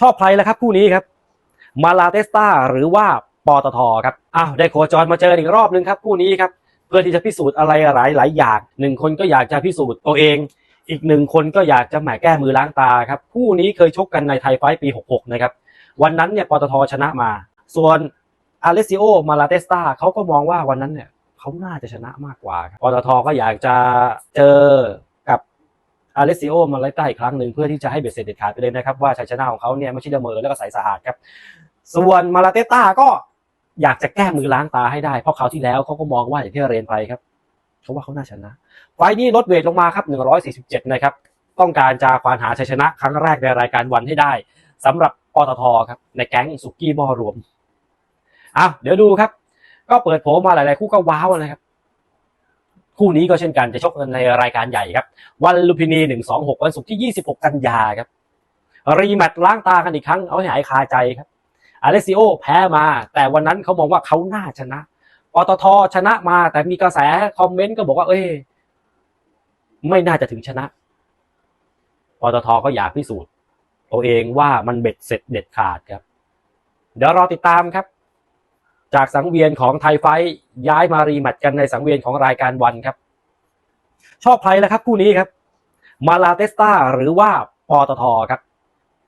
ชอบใครแล้วครับคู่นี้ครับ มาลาเตสตาหรือว่าปตทครับอ้าวได้โคจรมาเจออีกรอบนึงครับคู่นี้ครับเพื่อที่จะพิสูจน์อะไรหลายหลายอย่างหนึ่งคนก็อยากจะพิสูจน์ตัวเอง อีกหนึ่งคนก็อยากจะแหมแก้มือล้างตาครับคู่นี้เคยชกกันในไทยไฟท์ปี 66 นะครับ วันนั้นเนี่ยปตทชนะมา ส่วนอาเลซิโอมาลาเตสตาเขาก็มองว่าวันนั้นเนี่ยเขาน่าจะชนะมากกว่าปตทก็อยากจะเจอ อาเลซิโอมาไลาเตสตาอีกครั้งหนึ่งเพื่อที่จะให้เบ็ดเสร็จเด็ดขาดไปเลยนะครับว่าชัยชนะของเขาเนี่ยไม่ใช่เดมอแล้วก็ใสสะอาดครับส่วนมาลาเตสตาก็อยากจะแก้มือล้างตาให้ได้ เพราะคราที่แล้วเขาก็มองว่าอย่างที่เรียนไปครับเขาว่าเขาน่าชนะ ไฟล์นี้ลดเวทลงมาครับ 147 นะครับ ต้องการจะควานหาชัยชนะครั้งแรกในรายการวันให้ได้สำหรับปตทครับในแก๊งสุกี้บอรวมอ้าวเดี๋ยวดูครับ ก็เปิดโผมาหลาย ๆ คู่ก็ว้าวนะครับ คู่นี้ก็เช่นกันจะชกกันในรายการใหญ่ครับ วันลุมพินี 126 วันศุกร์ที่ 26 กันยาครับ รีแมตช์ล้างตากันอีกครั้งเอาให้หายคาใจครับอาเลซิโอแพ้มา แต่วันนั้นเขามองว่าเขาน่าชนะปตทชนะมา แต่มีกระแสคอมเมนต์ก็บอกว่า เอ้ยไม่น่าจะถึงชนะปตทก็อยากพิสูจน์ตัวเองว่ามันเบ็ดเสร็จเด็ดขาดครับ เดี๋ยวรอติดตามครับ จากสังเวียนของไทยไฟย้ายมารีแมตช์กันในสังเวียนของรายการวันครับ ชอบใครแล้วครับคู่นี้ครับ มาลาเตสตาหรือว่าปตทครับ